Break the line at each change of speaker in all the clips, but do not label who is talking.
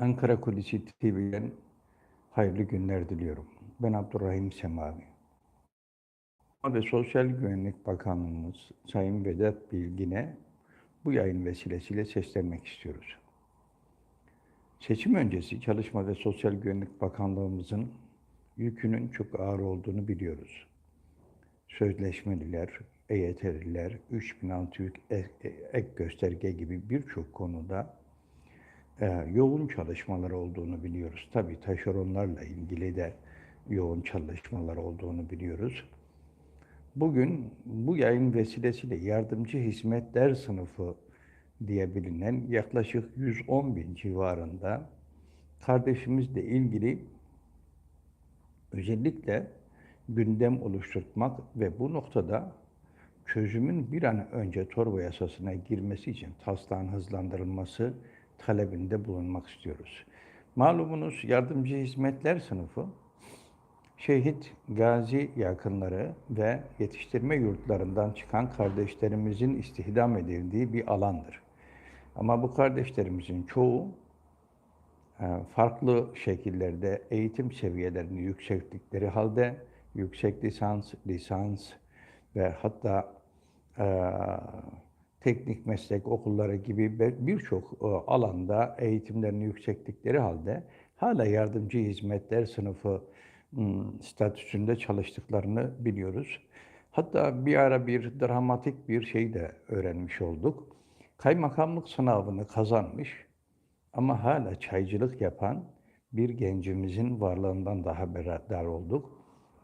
Ankara Kulisi TV'den hayırlı günler diliyorum. Ben Abdurrahim Semavi. Ve Sosyal Güvenlik Bakanlığımız Sayın Vedat Bilgin'e bu yayın vesilesiyle seslenmek istiyoruz. Seçim öncesi Çalışma ve Sosyal Güvenlik Bakanlığımızın yükünün çok ağır olduğunu biliyoruz. Sözleşmeliler, EYT'liler, 3600 ek, ek gösterge gibi birçok konuda yoğun çalışmalar olduğunu biliyoruz. Tabii taşeronlarla ilgili de yoğun çalışmalar olduğunu biliyoruz. Bugün bu yayın vesilesiyle yardımcı hizmetler sınıfı diye bilinen yaklaşık 110 bin civarında kardeşimizle ilgili özellikle gündem oluşturmak ve bu noktada çözümün bir an önce torba yasasına girmesi için taslağın hızlandırılması talebinde bulunmak istiyoruz. Malumunuz yardımcı hizmetler sınıfı şehit, gazi yakınları ve yetiştirme yurtlarından çıkan kardeşlerimizin istihdam edildiği bir alandır. Ama bu kardeşlerimizin çoğu e, farklı şekillerde eğitim seviyelerini yükselttikleri halde yüksek lisans, lisans ve hatta e, teknik meslek okulları gibi birçok e, alanda eğitimlerini yükselttikleri halde hala yardımcı hizmetler sınıfı statüsünde çalıştıklarını biliyoruz. Hatta bir ara bir dramatik bir şey de öğrenmiş olduk. Kaymakamlık sınavını kazanmış ama hala çaycılık yapan bir gencimizin varlığından daha haberdar olduk.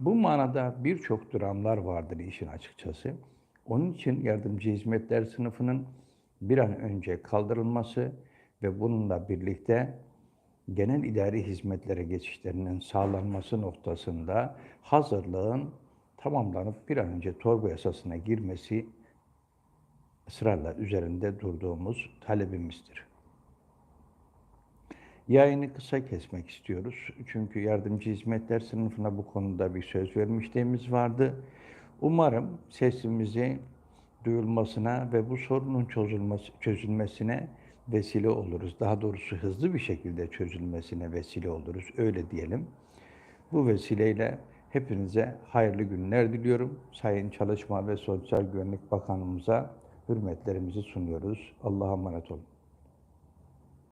Bu manada birçok dramlar vardır işin açıkçası. Onun için yardımcı hizmetler sınıfının bir an önce kaldırılması ve bununla birlikte genel idari hizmetlere geçişlerinin sağlanması noktasında hazırlığın tamamlanıp bir an önce torba yasasına girmesi ısrarla üzerinde durduğumuz talebimizdir. Yayını kısa kesmek istiyoruz. Çünkü yardımcı hizmetler sınıfına bu konuda bir söz vermişliğimiz vardı. Umarım sesimizi duyulmasına ve bu sorunun çözülmesi, çözülmesine vesile oluruz. Daha doğrusu hızlı bir şekilde çözülmesine vesile oluruz. Öyle diyelim. Bu vesileyle hepinize hayırlı günler diliyorum. Sayın Çalışma ve Sosyal Güvenlik Bakanımıza hürmetlerimizi sunuyoruz. Allah'a emanet olun.